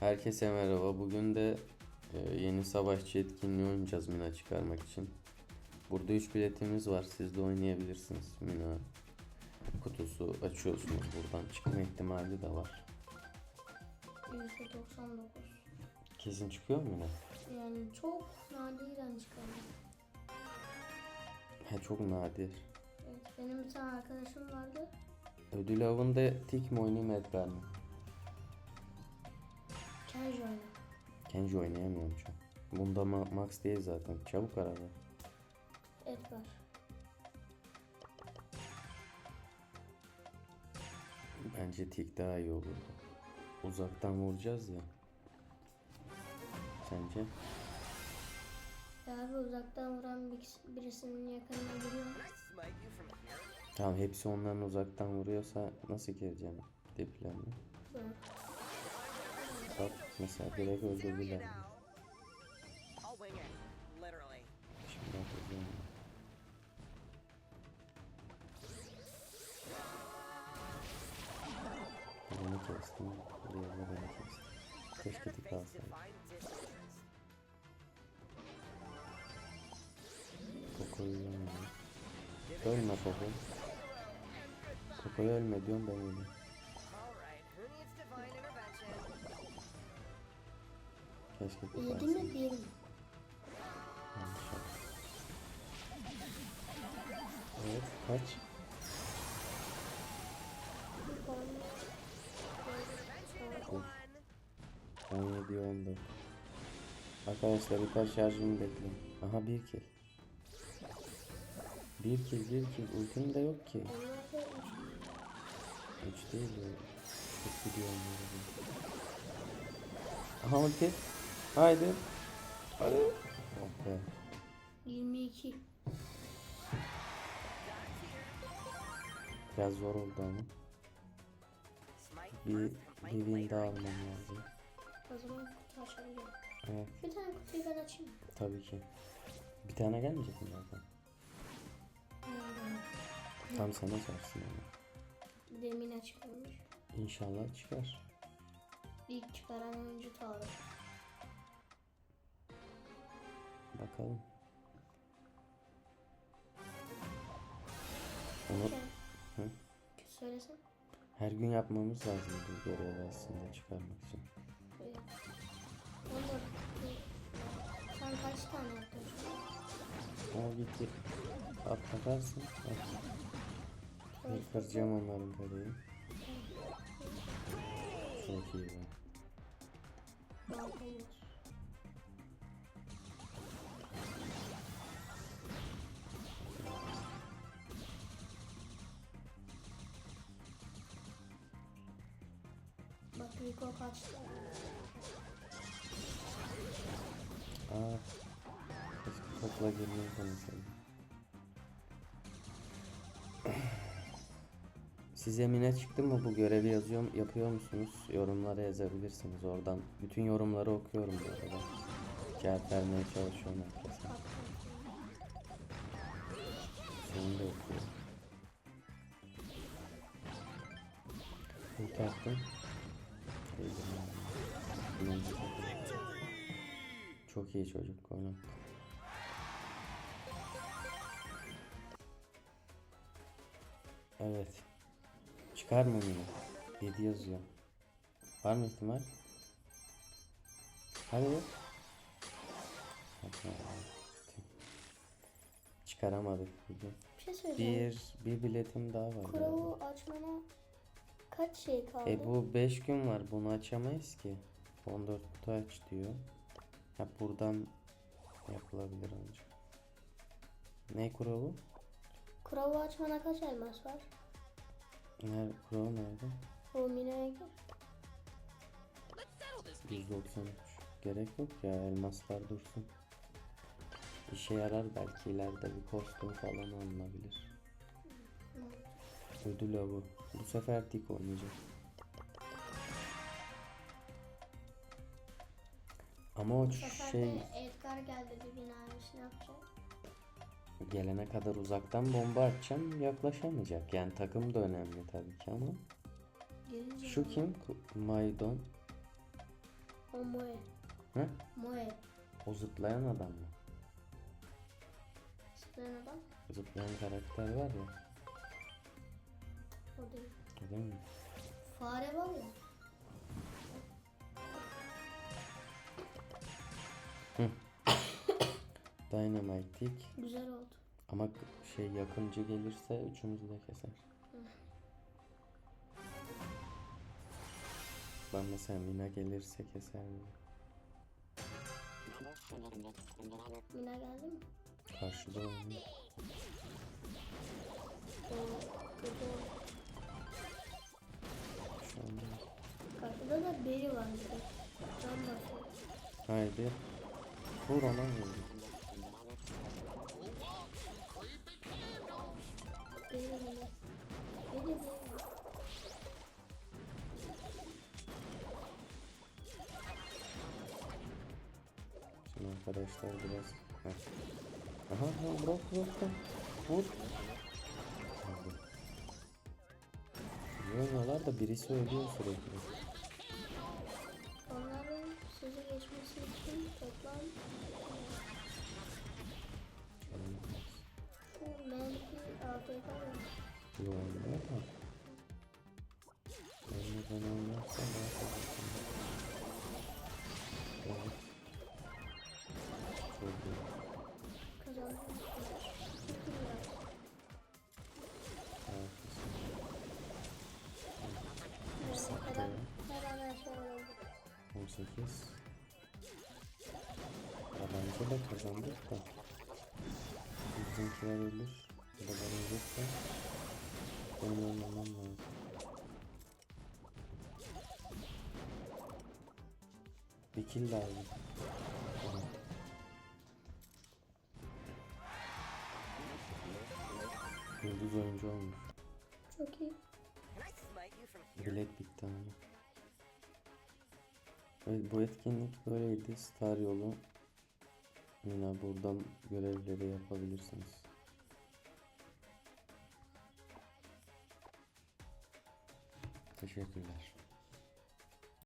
Herkese merhaba. Bugün de e, yeni savaşçı etkinliği oynayacağız Mina çıkarmak için. Burada 3 biletimiz var. Siz de oynayabilirsiniz. Mina kutusu açıyorsunuz. Buradan çıkma ihtimali de var. %99. Kesin çıkıyor mu Mina? Yani çok nadiren çıkardım. He çok nadir. Evet, benim bir tane arkadaşım vardı. Ödül avında tik mi oynayayım Edgar mı? Kenji oyna. Kenji oynayamıyorum çok. Bunda ma- max değil zaten. Çabuk karar ver. Edgar. Bence tik daha iyi olurdu. Uzaktan vuracağız ya. Sence? Ya abi uzaktan vuran bir- birisinin yakınına giriyor. Tamam hepsi onların uzaktan vuruyorsa nasıl gireceğim diplerine? Böyle. Bak mesela direkt öldürdüler. I'll wing it. Literally. Şimdi yapacağım. Beni kestim. Diğerini beni kestim. Keşke tik alsaydım. Define distance. Koko'yu ölme. Ölme Koko. Koko'yu ölme diyorum ben ölüyorum. Keşke Yedi mi bir mi? Yanlış. Evet kaç? Of. 17 14. Arkadaşlar birkaç şarjımı bekleyin. Aha bir kill. Bir kill bir kill. Ultim de yok ki. Üç. 3 değil ya. Çok gidiyor onları. Aha ulti. Haydi. Hadi. Be. 22. Biraz zor oldu ama. Bir, later. daha almam lazım. O zaman kutu açabiliyorum. Evet Bir tane kutuyu ben açayım. tabii ki. Bir tane gelmeyecek mi zaten? Hmm. Tam sana çarpsın ama. Demin açıklamış. İnşallah çıkar. İlk çıkaran oyuncu Tarık. Bakalım. Onu Sen Hı? söylesen. her gün yapmamız lazım bu görevi aslında çıkarmak için. Evet. Sen kaç tane yaptın? şu an? O gitti. Atlatarsın. At. Ben kıracağım onların kadeyi. Çok iyi be. Balkon Rico kaçtı. Aa. Keşke topla girmeyi deneseydim. Size mine çıktı mı bu görevi yazıyorum yapıyor musunuz? Yorumlara yazabilirsiniz oradan. Bütün yorumları okuyorum bu arada. Cevap vermeye çalışıyorum herkese. De okuyorum. Ulti Çok iyi çocuk onu. Evet. Çıkar mı yine? 7 yazıyor. Var mı ihtimal? Hadi. Hadi. Çıkaramadık bugün. Bir şey söyleyeceğim. Bir, bir biletim daha var. galiba. Kuralı açmana kaç şey kaldı? E bu 5 gün var. Bunu açamayız ki. 14 kutu aç diyor. Ha buradan yapılabilir ancak. Ne kuralı? Kuralı açmana kaç elmas var? Nerede? Kuralı nerede? O mineye gir. 193. Gerek yok ya elmaslar dursun. İşe yarar belki ileride bir kostüm falan alınabilir. Ödül avı. Bu sefer dik oynayacak. Ama o sefer şey de Edgar geldi bir bina ne yapacak? gelene kadar uzaktan bomba atacağım yaklaşamayacak. Yani takım da önemli tabii ki ama. Gelince Şu kim? Ku- Maydon. O Moe. He? Moe. O zıplayan adam mı? Sıklayan adam. Zıplayan karakter var ya. O değil. o Değil mi? Fare var ya. Dynamite. Güzel oldu. Ama şey yakıncı gelirse üçümüzü de keser. Ben mesela Mina gelirse keser mi? Mina geldi mi? Karşıda oynuyor. Şu anda. Karşıda da beri var. Ben basıyorum. Haydi. Vur ona vur. Beri beri. Beri beri. Şimdi arkadaşlar biraz... Heh. Aha aha bırak bırak bırak. Vur. Aldım. İyi oynuyorlar da birisi ölüyor sürekli. İçin toplam Canım şu menfi AFK var. iyi oynuyor da. Benimle ben oynarsam daha fazla Evet. Çok iyi. Kazandım. Harikasın. Evet, her an, her an her şey olabilir. 18 De kazandık da Bizimkiler ölür Ya da ben ölürsem Benim ölmemem lazım Bir kill lazım Aha. Yıldız oyuncu olmuş Çok iyi. Bilet bitti ama. Evet bu etkinlik böyleydi. Star yolu. Yine buradan görevleri yapabilirsiniz. Teşekkürler.